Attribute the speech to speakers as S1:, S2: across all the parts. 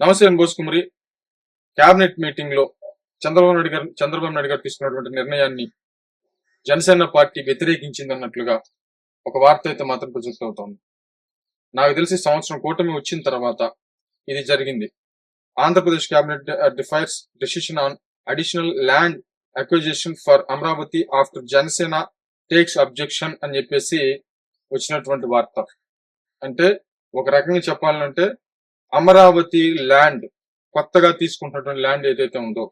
S1: నమస్తే ఎన్ బోస్ కుమరి కేబినెట్ మీటింగ్లో చంద్రబాబు నాయుడు గారు చంద్రబాబు నాయుడు గారు తీసుకున్నటువంటి నిర్ణయాన్ని జనసేన పార్టీ వ్యతిరేకించింది అన్నట్లుగా ఒక వార్త అయితే మాత్రం ప్రొజెక్ట్ అవుతోంది. నాకు తెలిసి సంవత్సరం కూటమి వచ్చిన తర్వాత ఇది జరిగింది. Andhra Pradesh cabinet defers decision on additional land acquisition for Amaravati after Janasena takes objection అని చెప్పేసి వచ్చినటువంటి వార్త. అంటే ఒక రకంగా చెప్పాలంటే అమరావతి ల్యాండ్ కొత్తగా తీసుకుంటున్న ల్యాండ్ ఏదైతే ఉందో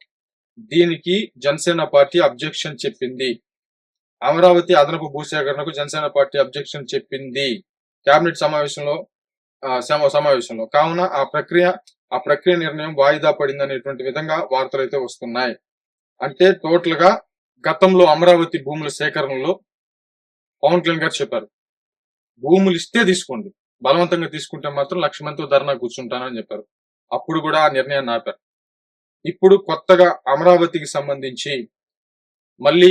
S1: దీనికి జనసేన పార్టీ అబ్జెక్షన్ చెప్పింది. అమరావతి అదనపు భూసేకరణకు జనసేన పార్టీ అబ్జెక్షన్ చెప్పింది. కేబినెట్ సమావేశంలో సమావేశంలో. కావున ఆ ప్రక్రియ ఆ ప్రక్రియ నిర్ణయం వాయిదా పడింది అనేటువంటి విధంగా వార్తలు అయితే వస్తున్నాయి. అంటే టోటల్గా గతంలో అమరావతి భూముల సేకరణలో పవన్ కళ్యాణ్ గారు చెప్పారు. భూములు ఇస్తే తీసుకోండి. బలవంతంగా తీసుకుంటే మాత్రం లక్ష మందితో ధర్నా కూర్చుంటానని చెప్పారు. అప్పుడు కూడా ఆ నిర్ణయాన్ని ఆపారు. ఇప్పుడు కొత్తగా అమరావతికి సంబంధించి మళ్ళీ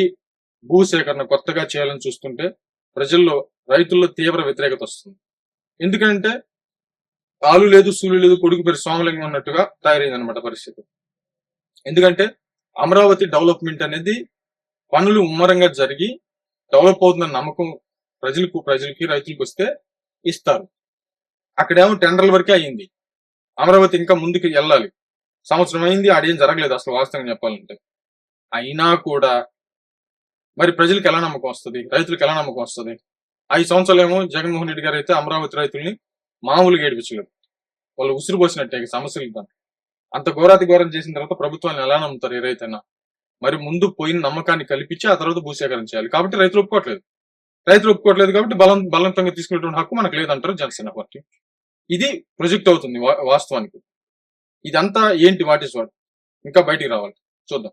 S1: భూ సేకరణ కొత్తగా చేయాలని చూస్తుంటే ప్రజల్లో రైతుల్లో తీవ్ర వ్యతిరేకత వస్తుంది. ఎందుకంటే ఆలు లేదు సూలు లేదు కొడుకు పేరు సోమలింగం ఉన్నట్టుగా తయారైంది అనమాట పరిస్థితి. ఎందుకంటే అమరావతి డెవలప్మెంట్ అనేది పనులు ఉమ్మరంగా జరిగి డెవలప్ అవుతుందన్న నమ్మకం ప్రజలకు ప్రజలకి రైతులకు వస్తే ఇస్తారు. అక్కడేమో టెండర్ల వరకే అయ్యింది. అమరావతి ఇంకా ముందుకు వెళ్ళాలి. సంవత్సరం అయింది ఆడేం జరగలేదు అసలు వాస్తవంగా చెప్పాలంటే. అయినా కూడా మరి ప్రజలకు ఎలా నమ్మకం వస్తుంది? రైతులకు ఎలా నమ్మకం వస్తుంది? ఐదు సంవత్సరాలు ఏమో జగన్మోహన్ రెడ్డి గారు అయితే అమరావతి రైతుల్ని మామూలుగా ఏడిపించలేదు. వాళ్ళు ఉసిరు పోసినట్టే సమస్యలు దాన్ని అంత ఘోరాతి ఘోరం చేసిన తర్వాత ప్రభుత్వాన్ని ఎలా నమ్ముతారు ఏ రైతైనా మరి ముందు పోయిన నమ్మకాన్ని కల్పించి ఆ తర్వాత భూసేకరణ చేయాలి. కాబట్టి రైతులు ఒప్పుకోవట్లేదు. రైతులు ఒప్పుకోవట్లేదు కాబట్టి బలం బలవంతంగా తీసుకునేటువంటి హక్కు మనకు లేదంటారు జనసేన పార్టీ. ఇది ప్రొజెక్ట్ అవుతుంది వా- వాస్తవానికి. ఇదంతా ఏంటి వాట్ ఇస్ వాట్? ఇంకా బయటికి రావాలి. చూద్దాం.